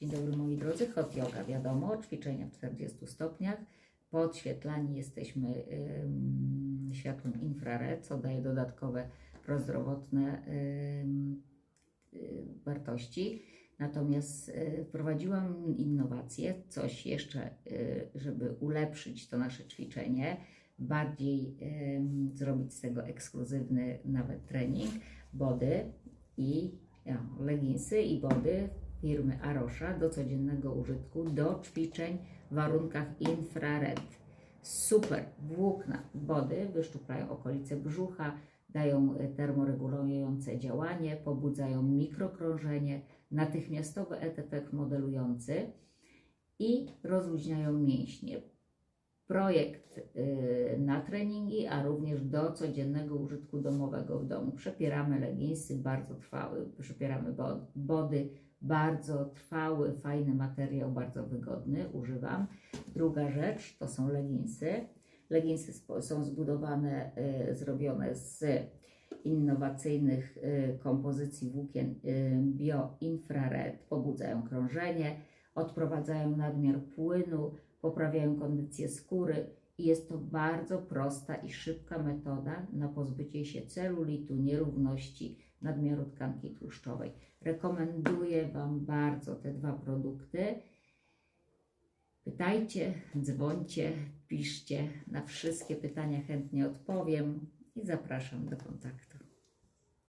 Dzień dobry moi drodzy, hot yoga wiadomo, ćwiczenia w 40 stopniach. Podświetlani jesteśmy światłem infrared, co daje dodatkowe prozdrowotne y, wartości. Natomiast y, wprowadziłam innowację, coś jeszcze, y, żeby ulepszyć to nasze ćwiczenie, bardziej zrobić z tego ekskluzywny nawet trening, body i ja, leginsy i body firmy Arosha do codziennego użytku, do ćwiczeń w warunkach infrared. Super włókna body wyszczuplają okolice brzucha, dają e, termoregulujące działanie, pobudzają mikrokrążenie, natychmiastowy efekt modelujący i rozluźniają mięśnie. Projekt y, na treningi, a również do codziennego użytku domowego w domu. Przepieramy leginsy, bardzo trwały, przepieramy bo- body, bardzo trwały, fajny materiał, bardzo wygodny, używam. Druga rzecz to są leginsy. Leginsy są zbudowane, y, zrobione z innowacyjnych y, kompozycji włókien y, bio-infrared, pobudzają krążenie, odprowadzają nadmiar płynu, poprawiają kondycję skóry i jest to bardzo prosta i szybka metoda na pozbycie się celulitu, nierówności, nadmiaru tkanki tłuszczowej. Rekomenduję Wam bardzo te dwa produkty. Pytajcie, dzwońcie, piszcie. Na wszystkie pytania chętnie odpowiem i zapraszam do kontaktu.